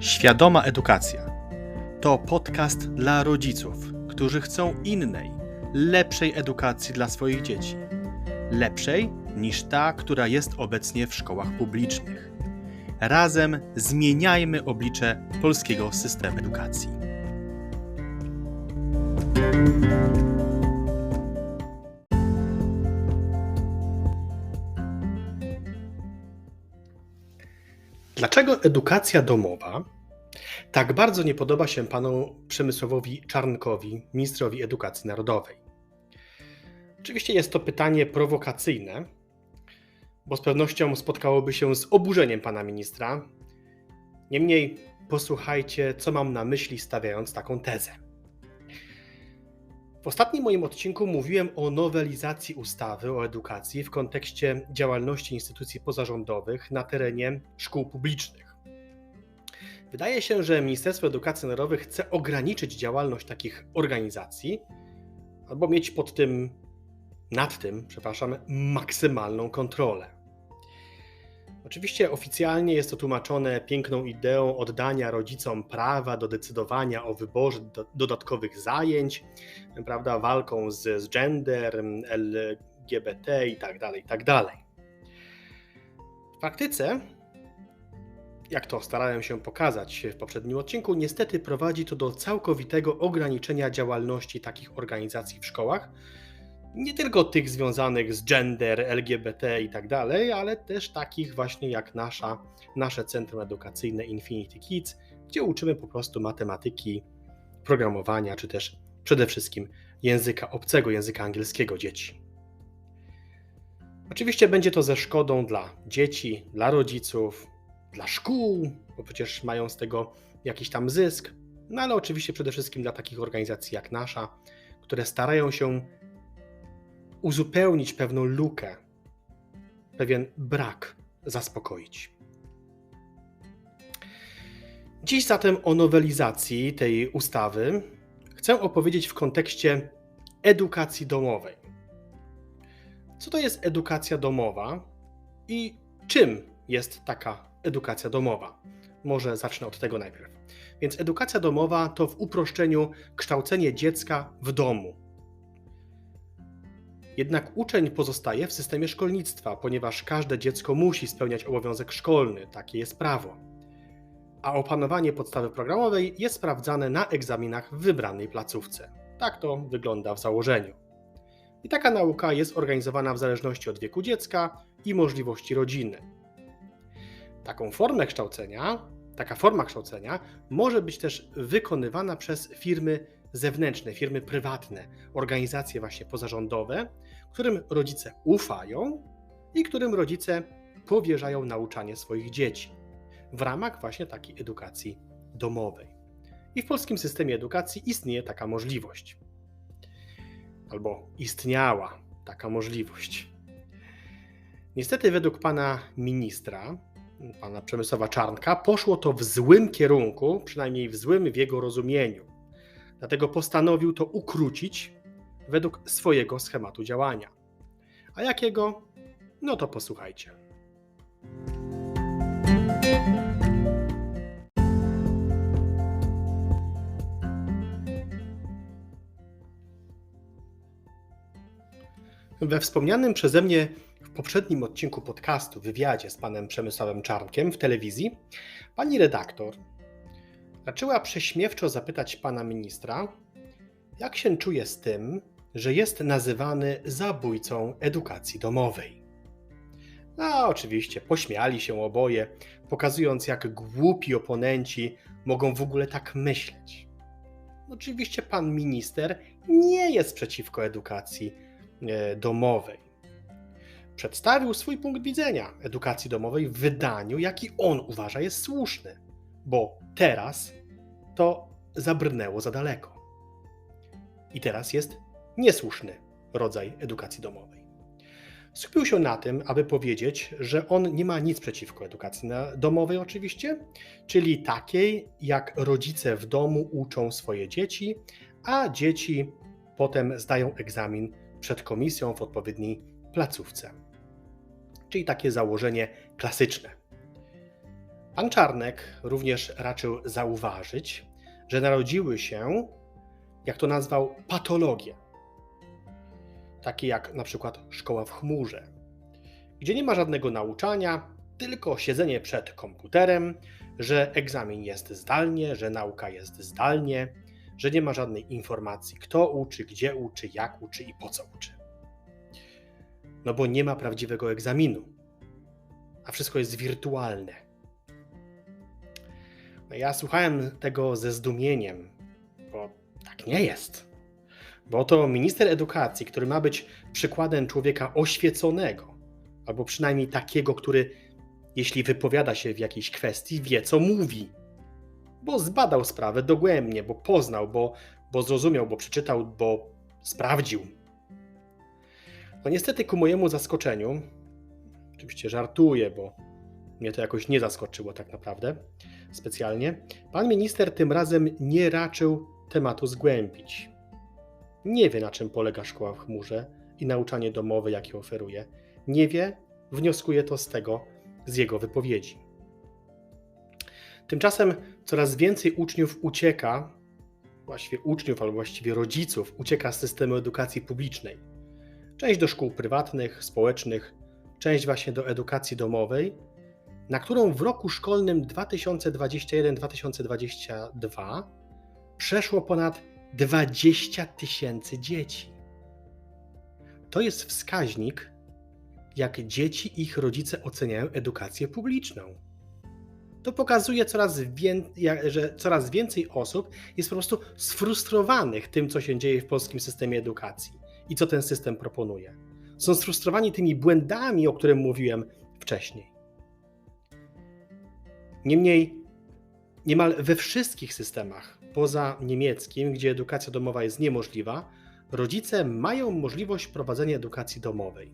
Świadoma Edukacja to podcast dla rodziców, którzy chcą innej, lepszej edukacji dla swoich dzieci. Lepszej niż ta, która jest obecnie w szkołach publicznych. Razem zmieniajmy oblicze polskiego systemu edukacji. Dlaczego edukacja domowa tak bardzo nie podoba się panu Przemysławowi Czarnkowi, ministrowi edukacji narodowej? Oczywiście jest to pytanie prowokacyjne, bo z pewnością spotkałoby się z oburzeniem pana ministra. Niemniej posłuchajcie, co mam na myśli, stawiając taką tezę. W ostatnim moim odcinku mówiłem o nowelizacji ustawy o edukacji w kontekście działalności instytucji pozarządowych na terenie szkół publicznych. Wydaje się, że Ministerstwo Edukacji Narodowej chce ograniczyć działalność takich organizacji albo mieć pod tym, nad tym, przepraszam, maksymalną kontrolę. Oczywiście oficjalnie jest to tłumaczone piękną ideą oddania rodzicom prawa do decydowania o wyborze do, dodatkowych zajęć, prawda, walką z, z gender, LGBT i tak dalej, i tak dalej. W praktyce, jak to starałem się pokazać w poprzednim odcinku, niestety prowadzi to do całkowitego ograniczenia działalności takich organizacji w szkołach, nie tylko tych związanych z gender, LGBT i tak dalej, ale też takich właśnie jak nasza, nasze Centrum Edukacyjne Infinity Kids, gdzie uczymy po prostu matematyki, programowania, czy też przede wszystkim języka obcego, języka angielskiego dzieci. Oczywiście będzie to ze szkodą dla dzieci, dla rodziców, dla szkół, bo przecież mają z tego jakiś tam zysk, no ale oczywiście przede wszystkim dla takich organizacji jak nasza, które starają się uzupełnić pewną lukę, pewien brak zaspokoić. Dziś zatem o nowelizacji tej ustawy chcę opowiedzieć w kontekście edukacji domowej. Co to jest edukacja domowa i czym jest taka edukacja domowa? Może zacznę od tego najpierw. Więc edukacja domowa to w uproszczeniu kształcenie dziecka w domu, jednak uczeń pozostaje w systemie szkolnictwa, ponieważ każde dziecko musi spełniać obowiązek szkolny, takie jest prawo. A opanowanie podstawy programowej jest sprawdzane na egzaminach w wybranej placówce. Tak to wygląda w założeniu. I taka nauka jest organizowana w zależności od wieku dziecka i możliwości rodziny. Taką formę kształcenia, taka forma kształcenia może być też wykonywana przez firmy zewnętrzne, firmy prywatne, organizacje właśnie pozarządowe, którym rodzice ufają i którym rodzice powierzają nauczanie swoich dzieci w ramach właśnie takiej edukacji domowej. I w polskim systemie edukacji istnieje taka możliwość. Albo istniała taka możliwość. Niestety, według pana ministra, pana Przemysława Czarnka, poszło to w złym kierunku, przynajmniej w złym w jego rozumieniu. Dlatego postanowił to ukrócić według swojego schematu działania. A jakiego? No to posłuchajcie. We wspomnianym przeze mnie w poprzednim odcinku podcastu, wywiadzie z panem Przemysławem Czarnkiem w telewizji, pani redaktor raczyła prześmiewczo zapytać pana ministra, jak się czuje z tym, że jest nazywany zabójcą edukacji domowej. No, oczywiście pośmiali się oboje, pokazując, jak głupi oponenci mogą w ogóle tak myśleć. Oczywiście pan minister nie jest przeciwko edukacji e, domowej. Przedstawił swój punkt widzenia edukacji domowej w wydaniu, jaki on uważa jest słuszny, bo teraz to zabrnęło za daleko. I teraz jest niesłuszny rodzaj edukacji domowej. Skupił się na tym, aby powiedzieć, że on nie ma nic przeciwko edukacji domowej, oczywiście, czyli takiej, jak rodzice w domu uczą swoje dzieci, a dzieci potem zdają egzamin przed komisją w odpowiedniej placówce. Czyli takie założenie klasyczne. Pan Czarnek również raczył zauważyć, że narodziły się, jak to nazwał, patologie. Takie jak na przykład szkoła w chmurze, gdzie nie ma żadnego nauczania, tylko siedzenie przed komputerem, że egzamin jest zdalnie, że nauka jest zdalnie, że nie ma żadnej informacji, kto uczy, gdzie uczy, jak uczy i po co uczy. No bo nie ma prawdziwego egzaminu, a wszystko jest wirtualne. No ja słuchałem tego ze zdumieniem, bo tak nie jest. Bo to minister edukacji, który ma być przykładem człowieka oświeconego, albo przynajmniej takiego, który, jeśli wypowiada się w jakiejś kwestii, wie co mówi. Bo zbadał sprawę dogłębnie, bo poznał, bo, bo zrozumiał, bo przeczytał, bo sprawdził. No niestety, ku mojemu zaskoczeniu, oczywiście żartuję, bo mnie to jakoś nie zaskoczyło tak naprawdę specjalnie, pan minister tym razem nie raczył tematu zgłębić. Nie wie, na czym polega szkoła w chmurze i nauczanie domowe, jakie oferuje. Nie wie, wnioskuje to z tego, z jego wypowiedzi. Tymczasem coraz więcej uczniów ucieka, właściwie uczniów, albo właściwie rodziców, ucieka z systemu edukacji publicznej. Część do szkół prywatnych, społecznych, część właśnie do edukacji domowej, na którą w roku szkolnym 2021-2022 przeszło ponad 20 tysięcy dzieci. To jest wskaźnik, jak dzieci i ich rodzice oceniają edukację publiczną. To pokazuje, coraz że coraz więcej osób jest po prostu sfrustrowanych tym, co się dzieje w polskim systemie edukacji i co ten system proponuje. Są sfrustrowani tymi błędami, o których mówiłem wcześniej. Niemniej, niemal we wszystkich systemach, poza niemieckim, gdzie edukacja domowa jest niemożliwa, rodzice mają możliwość prowadzenia edukacji domowej.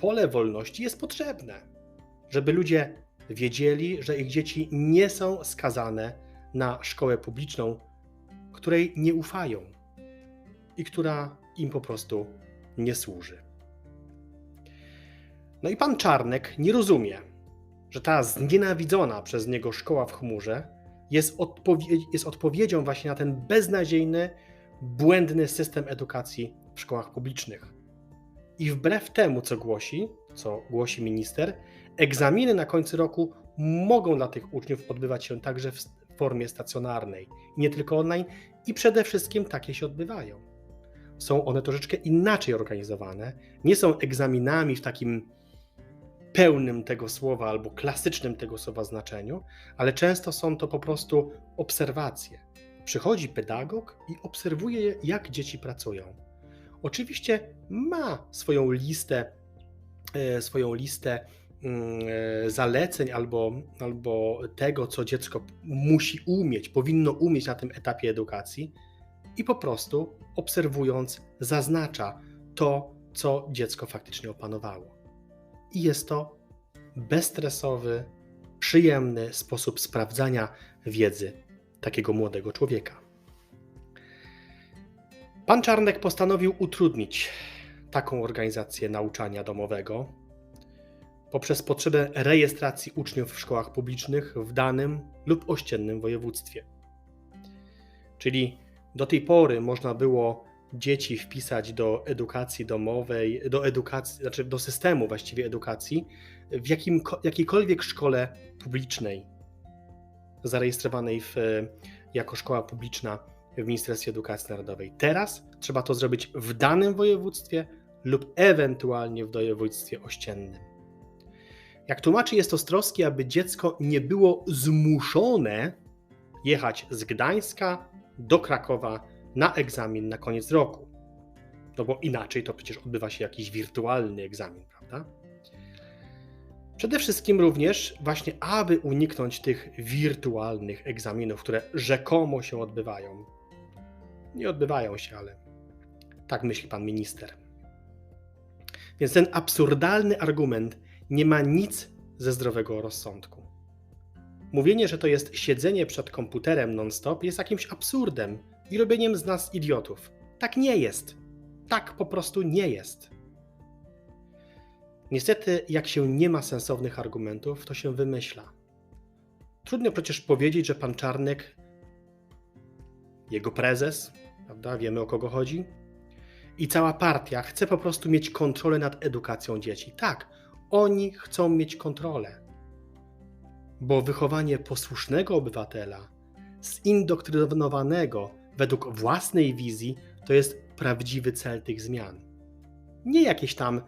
Pole wolności jest potrzebne, żeby ludzie wiedzieli, że ich dzieci nie są skazane na szkołę publiczną, której nie ufają i która im po prostu nie służy. No i pan Czarnek nie rozumie, że ta znienawidzona przez niego szkoła w chmurze jest, odpowie- jest odpowiedzią właśnie na ten beznadziejny, błędny system edukacji w szkołach publicznych. I wbrew temu, co głosi, co głosi minister, egzaminy na końcu roku mogą dla tych uczniów odbywać się także w formie stacjonarnej, nie tylko online, i przede wszystkim takie się odbywają. Są one troszeczkę inaczej organizowane, nie są egzaminami w takim pełnym tego słowa albo klasycznym tego słowa znaczeniu, ale często są to po prostu obserwacje. Przychodzi pedagog i obserwuje, jak dzieci pracują. Oczywiście ma swoją listę, e, swoją listę mm, e, zaleceń albo, albo tego, co dziecko musi umieć, powinno umieć na tym etapie edukacji i po prostu obserwując zaznacza to, co dziecko faktycznie opanowało. I jest to bezstresowy, przyjemny sposób sprawdzania wiedzy takiego młodego człowieka. Pan Czarnek postanowił utrudnić taką organizację nauczania domowego poprzez potrzebę rejestracji uczniów w szkołach publicznych w danym lub ościennym województwie. Czyli do tej pory można było dzieci wpisać do edukacji domowej, do edukacji, znaczy do systemu właściwie edukacji w jakim, jakiejkolwiek szkole publicznej zarejestrowanej w, jako szkoła publiczna w Ministerstwie Edukacji Narodowej. Teraz trzeba to zrobić w danym województwie lub ewentualnie w województwie ościennym. Jak tłumaczy, jest to z troski, aby dziecko nie było zmuszone jechać z Gdańska do Krakowa na egzamin na koniec roku. No bo inaczej to przecież odbywa się jakiś wirtualny egzamin, prawda? Przede wszystkim również właśnie, aby uniknąć tych wirtualnych egzaminów, które rzekomo się odbywają. Nie odbywają się, ale tak myśli pan minister. Więc ten absurdalny argument nie ma nic ze zdrowego rozsądku. Mówienie, że to jest siedzenie przed komputerem non-stop, jest jakimś absurdem i robieniem z nas idiotów. Tak nie jest. Tak po prostu nie jest. Niestety, jak się nie ma sensownych argumentów, to się wymyśla. Trudno przecież powiedzieć, że pan Czarnek, jego prezes, prawda, wiemy o kogo chodzi, i cała partia chce po prostu mieć kontrolę nad edukacją dzieci. Tak, oni chcą mieć kontrolę, bo wychowanie posłusznego obywatela, zindoktrynowanego według własnej wizji, to jest prawdziwy cel tych zmian. Nie jakieś tam y,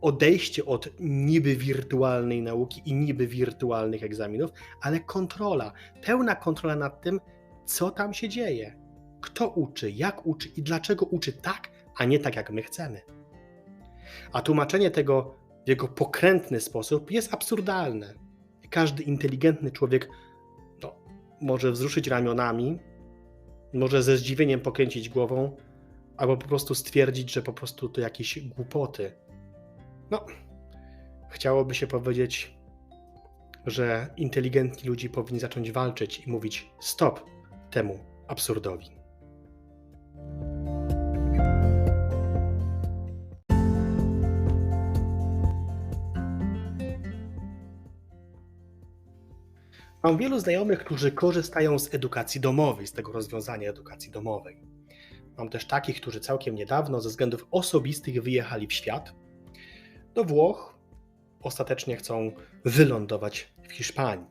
odejście od niby wirtualnej nauki i niby wirtualnych egzaminów, ale kontrola, pełna kontrola nad tym, co tam się dzieje, kto uczy, jak uczy i dlaczego uczy tak, a nie tak, jak my chcemy. A tłumaczenie tego w jego pokrętny sposób jest absurdalne. Każdy inteligentny człowiek no, może wzruszyć ramionami, może ze zdziwieniem pokręcić głową, albo po prostu stwierdzić, że po prostu to jakieś głupoty. No, chciałoby się powiedzieć, że inteligentni ludzie powinni zacząć walczyć i mówić stop temu absurdowi. Mam wielu znajomych, którzy korzystają z edukacji domowej, z tego rozwiązania edukacji domowej. Mam też takich, którzy całkiem niedawno ze względów osobistych wyjechali w świat do Włoch. Ostatecznie chcą wylądować w Hiszpanii.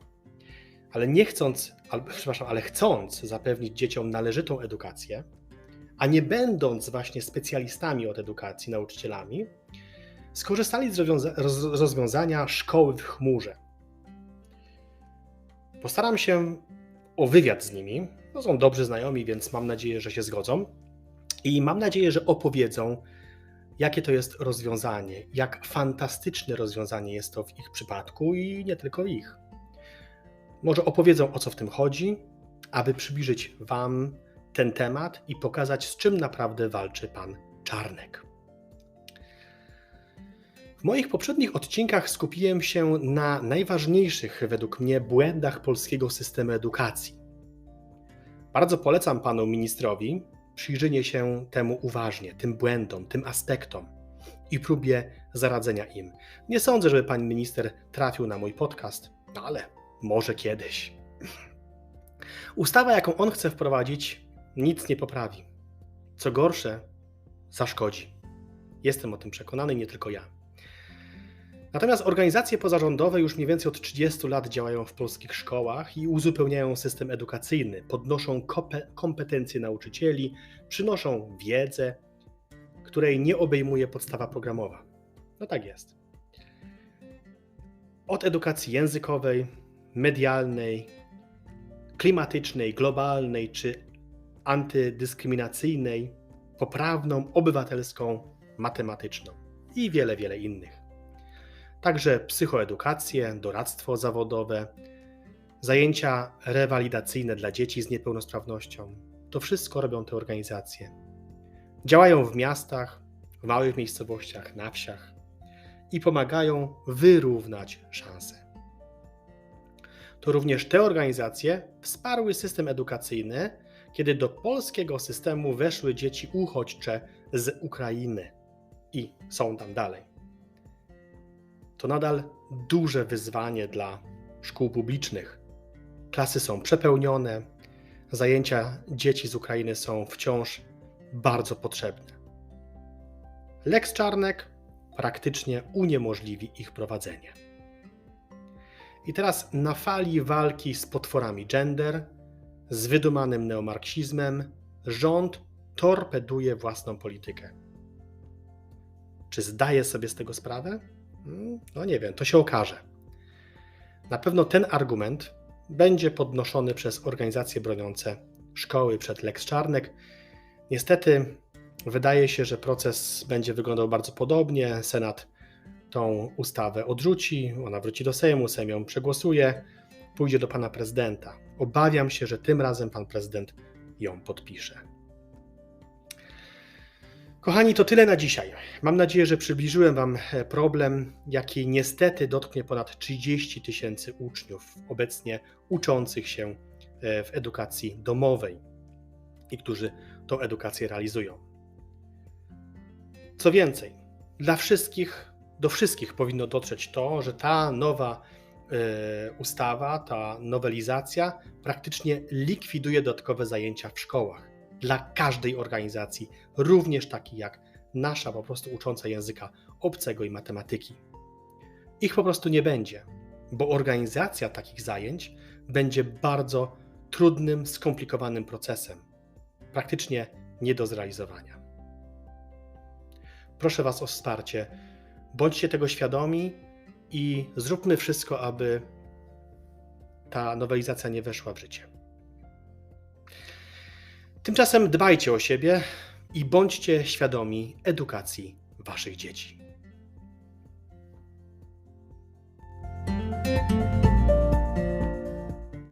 Ale nie chcąc, albo, przepraszam, ale chcąc zapewnić dzieciom należytą edukację, a nie będąc właśnie specjalistami od edukacji, nauczycielami, skorzystali z rozwiąza rozwiązania szkoły w chmurze. Postaram się o wywiad z nimi. Są dobrzy znajomi, więc mam nadzieję, że się zgodzą. I mam nadzieję, że opowiedzą, jakie to jest rozwiązanie, jak fantastyczne rozwiązanie jest to w ich przypadku i nie tylko ich. Może opowiedzą o co w tym chodzi, aby przybliżyć Wam ten temat i pokazać, z czym naprawdę walczy pan Czarnek. W moich poprzednich odcinkach skupiłem się na najważniejszych według mnie błędach polskiego systemu edukacji. Bardzo polecam panu ministrowi przyjrzenie się temu uważnie, tym błędom, tym aspektom i próbie zaradzenia im. Nie sądzę, żeby pan minister trafił na mój podcast, no ale może kiedyś. Ustawa, jaką on chce wprowadzić, nic nie poprawi. Co gorsze, zaszkodzi. Jestem o tym przekonany, nie tylko ja. Natomiast organizacje pozarządowe już mniej więcej od 30 lat działają w polskich szkołach i uzupełniają system edukacyjny, podnoszą kompetencje nauczycieli, przynoszą wiedzę, której nie obejmuje podstawa programowa. No tak jest. Od edukacji językowej, medialnej, klimatycznej, globalnej czy antydyskryminacyjnej, poprawną, obywatelską, matematyczną i wiele, wiele innych. Także psychoedukację, doradztwo zawodowe, zajęcia rewalidacyjne dla dzieci z niepełnosprawnością. To wszystko robią te organizacje. Działają w miastach, w małych miejscowościach, na wsiach i pomagają wyrównać szanse. To również te organizacje wsparły system edukacyjny, kiedy do polskiego systemu weszły dzieci uchodźcze z Ukrainy i są tam dalej to nadal duże wyzwanie dla szkół publicznych. Klasy są przepełnione, zajęcia dzieci z Ukrainy są wciąż bardzo potrzebne. Lex Czarnek praktycznie uniemożliwi ich prowadzenie. I teraz na fali walki z potworami gender, z wydumanym neomarksizmem, rząd torpeduje własną politykę. Czy zdaje sobie z tego sprawę? Hmm, no nie wiem, to się okaże. Na pewno ten argument będzie podnoszony przez organizacje broniące szkoły przed Lex Czarnek. Niestety wydaje się, że proces będzie wyglądał bardzo podobnie. Senat tą ustawę odrzuci, ona wróci do Sejmu, Sejm ją przegłosuje, pójdzie do pana prezydenta. Obawiam się, że tym razem pan prezydent ją podpisze. Kochani, to tyle na dzisiaj. Mam nadzieję, że przybliżyłem Wam e, problem, jaki niestety dotknie ponad 30 tysięcy uczniów obecnie uczących się e, w edukacji domowej i którzy tą edukację realizują. Co więcej, dla wszystkich, do wszystkich powinno dotrzeć to, że ta nowa e, ustawa, ta nowelizacja praktycznie likwiduje dodatkowe zajęcia w szkołach dla każdej organizacji, również takiej jak nasza, po prostu ucząca języka obcego i matematyki. Ich po prostu nie będzie, bo organizacja takich zajęć będzie bardzo trudnym, skomplikowanym procesem, praktycznie nie do zrealizowania. Proszę Was o wsparcie. Bądźcie tego świadomi i zróbmy wszystko, aby ta nowelizacja nie weszła w życie. Tymczasem dbajcie o siebie i bądźcie świadomi edukacji Waszych dzieci.